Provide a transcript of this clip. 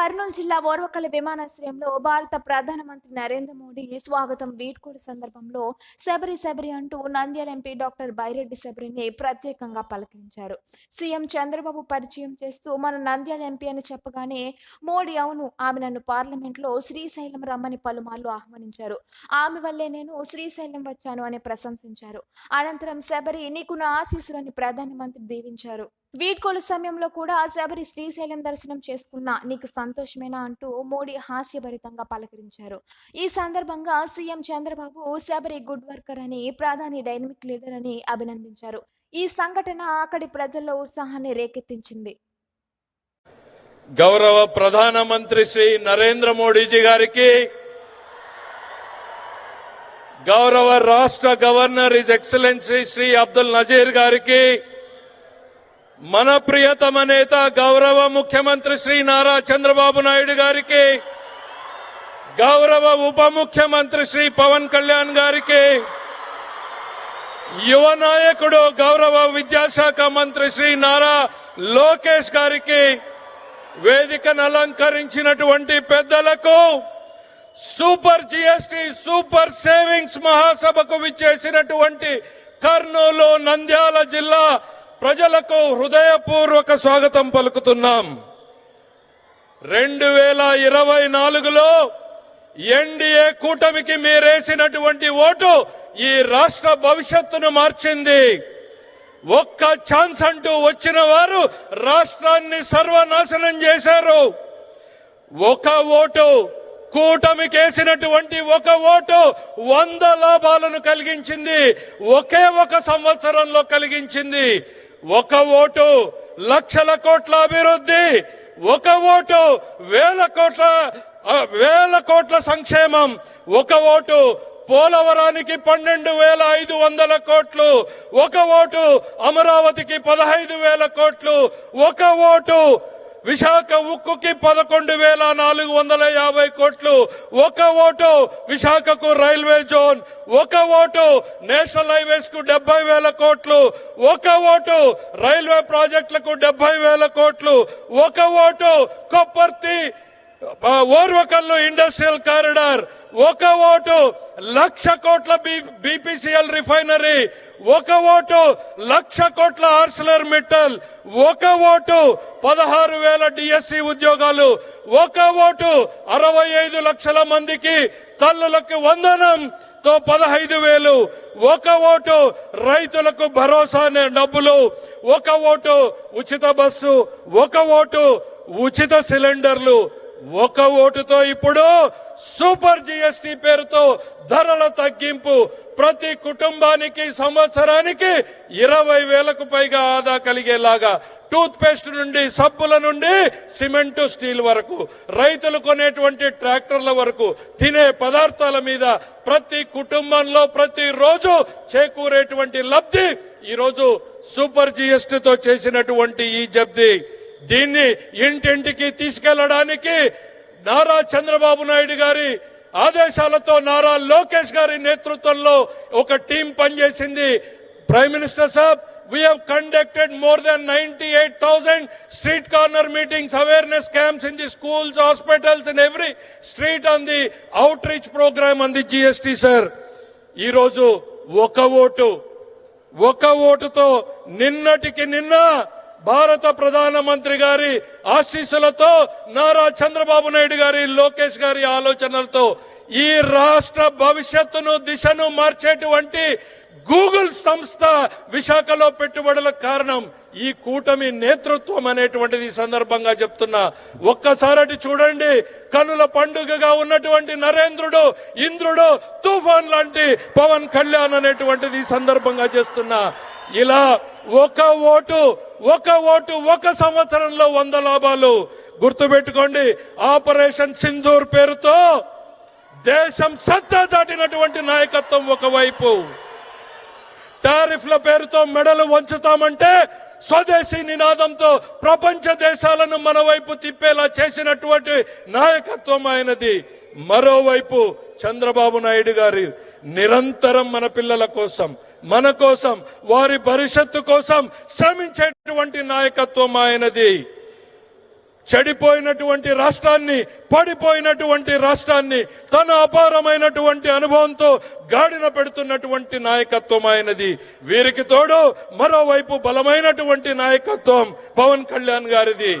కర్నూలు జిల్లా ఓర్వకల విమానాశ్రయంలో భారత ప్రధానమంత్రి నరేంద్ర మోడీ స్వాగతం వీడ్కోడి సందర్భంలో శబరి శబరి అంటూ నంద్యాల ఎంపీ డాక్టర్ బైరెడ్డి శబరిని ప్రత్యేకంగా పలకరించారు. సీఎం చంద్రబాబు పరిచయం చేస్తూ మన నంద్యాల ఎంపీ అని చెప్పగానే మోడీ అవును ఆమె నన్ను పార్లమెంట్లో శ్రీశైలం రమ్మని పలుమార్లు ఆహ్వానించారు. ఆమె వల్లే నేను శ్రీశైలం వచ్చాను అని ప్రశంసించారు. అనంతరం శబరి నీకు నా ఆశీస్సులని ప్రధానమంత్రి దీవించారు. వీడ్కోలు సమయంలో కూడా శబరి శ్రీశైలం దర్శనం చేసుకున్నా నీకు సంతోషమేనా అంటూ మోడీ హాస్యభరితంగా పలకరించారు. ఈ సందర్భంగా CM Chandrababu Sabari good worker అని ప్రధాని డైనమిక్ లీడర్ అని అభినందించారు. ఈ సంఘటన అక్కడి ప్రజల్లో ఉత్సాహాన్ని రేకెత్తించింది. గౌరవ ప్రధానమంత్రి శ్రీ నరేంద్ర మోడీజీ గారికి గౌరవ రాష్ట్ర governor his excellency Shri Abdul Nazeer గారికి మన ప్రియతమ నేత గౌరవ ముఖ్యమంత్రి శ్రీ నారా చంద్రబాబు నాయుడు గారికి గౌరవ ఉప ముఖ్యమంత్రి శ్రీ పవన్ కళ్యాణ్ గారికి యువ నాయకుడు గౌరవ విద్యాశాఖ మంత్రి శ్రీ నారా లోకేష్ గారికి వేదికను అలంకరించినటువంటి పెద్దలకు సూపర్ జిఎస్టి సూపర్ సేవింగ్స్ మహాసభకు విచ్చేసినటువంటి కర్నూలు నంద్యాల జిల్లా ప్రజలకు హృదయపూర్వక స్వాగతం పలుకుతున్నాం. రెండు వేల ఇరవై నాలుగులో ఎన్డీఏ కూటమికి మీరేసినటువంటి ఓటు ఈ రాష్ట్ర భవిష్యత్తును మార్చింది. ఒక్క ఛాన్స్ అంటూ వచ్చిన వారు రాష్ట్రాన్ని సర్వనాశనం చేశారు. ఒక ఓటు కూటమికేసినటువంటి ఒక ఓటు వంద లాభాలను కలిగించింది. ఒకే ఒక సంవత్సరంలో కలిగించింది. ఒక ఓటు లక్షల కోట్ల అభివృద్ధి ఒక ఓటు వేల కోట్ల వేల కోట్ల సంక్షేమం ఒక ఓటు పోలవరానికి పన్నెండు వేల ఐదు వందల కోట్లు ఒక ఓటు అమరావతికి పదహైదు వేల కోట్లు ఒక ఓటు విశాఖ ఉక్కుకి పదకొండు వేల నాలుగు వందల యాభై కోట్లు. ఒక ఓటు విశాఖకు రైల్వే జోన్. ఒక ఓటు నేషనల్ హైవేస్కు డెబ్బై వేల కోట్లు. ఒక ఓటు రైల్వే ప్రాజెక్టులకు డెబ్బై వేల కోట్లు. ఒక ఓటు కొప్పర్తి ఓర్వకల్లు ఇండస్ట్రియల్ కారిడార్. ఒక ఓటు లక్ష కోట్ల బీపీసీఎల్ రిఫైనరీ. ఒక ఓటు లక్ష కోట్ల ఆర్సిలర్ మిట్టల్ ఒక ఓటు పదహారు వేల డిఎస్సి ఉద్యోగాలు ఒక ఓటు అరవై ఐదు లక్షల మందికి తల్లులకు వందనం తో పదహైదు వేలు ఒక ఓటు రైతులకు భరోసా అనే డబ్బులు ఒక ఓటు ఉచిత బస్సు ఒక ఓటు ఉచిత సిలిండర్లు ఒక ఓటుతో ఇప్పుడు సూపర్ జిఎస్టి పేరుతో ధరల తగ్గింపు ప్రతి కుటుంబానికి సంవత్సరానికి ఇరవై వేలకు పైగా ఆదా కలిగేలాగా టూత్ పేస్ట్ నుండి సబ్బుల నుండి సిమెంటు స్టీల్ వరకు రైతులు కొనేటువంటి ట్రాక్టర్ల వరకు తినే పదార్థాల మీద ప్రతి కుటుంబంలో ప్రతి రోజు చేకూరేటువంటి లబ్ధి ఈరోజు సూపర్ జిఎస్టితో చేసినటువంటి ఈ జబ్ది. దీన్ని ఇంటింటికి తీసుకెళ్ళడానికి నారా చంద్రబాబు నాయుడు గారి ఆదేశాలతో నారా లోకేష్ గారి నేతృత్వంలో ఒక టీం పనిచేసింది ప్రైమ్ మినిస్టర్ సాబ్ we have conducted more than 98,000 street corner meetings, awareness camps in the schools, hospitals, and every street on the outreach program on the GST, sir. ఈరోజు ఒక ఓటు ఒక ఓటుతో నిన్నటికి నిన్న భారత ప్రధానమంత్రి గారి ఆశీస్సులతో నారా చంద్రబాబు నాయుడు గారి లోకేష్ గారి ఆలోచనలతో ఈ రాష్ట్ర భవిష్యత్తును దిశను మార్చేటువంటి గూగుల్ సంస్థ విశాఖలో పెట్టుబడులకు కారణం ఈ కూటమి నేతృత్వం అనేటువంటిది ఈ సందర్భంగా చెప్తున్నా. ఒక్కసారటి చూడండి కనుల పండుగగా ఉన్నటువంటి నరేంద్రుడు ఇంద్రుడు తుఫాన్ లాంటి పవన్ కళ్యాణ్ అనేటువంటిది ఈ సందర్భంగా చేస్తున్నా. ఇలా ఒక ఓటు ఒక ఓటు ఒక సంవత్సరంలో వంద లాభాలు. గుర్తుపెట్టుకోండి ఆపరేషన్ సింధూర్ పేరుతో దేశం సత్తా దాటినటువంటి నాయకత్వం ఒకవైపు. టారిఫ్ల పేరుతో మెడలు వంచుతామంటే స్వదేశీ నినాదంతో ప్రపంచ దేశాలను మన వైపు తిప్పేలా చేసినటువంటి నాయకత్వం ఆయనది. మరోవైపు చంద్రబాబు నాయుడు గారి నిరంతరం మన పిల్లల కోసం మన కోసం వారి భవిష్యత్తు కోసం శ్రమించేటువంటి నాయకత్వం ఆయనది. చెడిపోయినటువంటి రాష్ట్రాన్ని పడిపోయినటువంటి రాష్ట్రాన్ని తన అపారమైనటువంటి అనుభవంతో గాడిన పెడుతున్నటువంటి నాయకత్వం ఆయనది. వీరికి తోడు మరోవైపు బలమైనటువంటి నాయకత్వం పవన్ కళ్యాణ్ గారిది.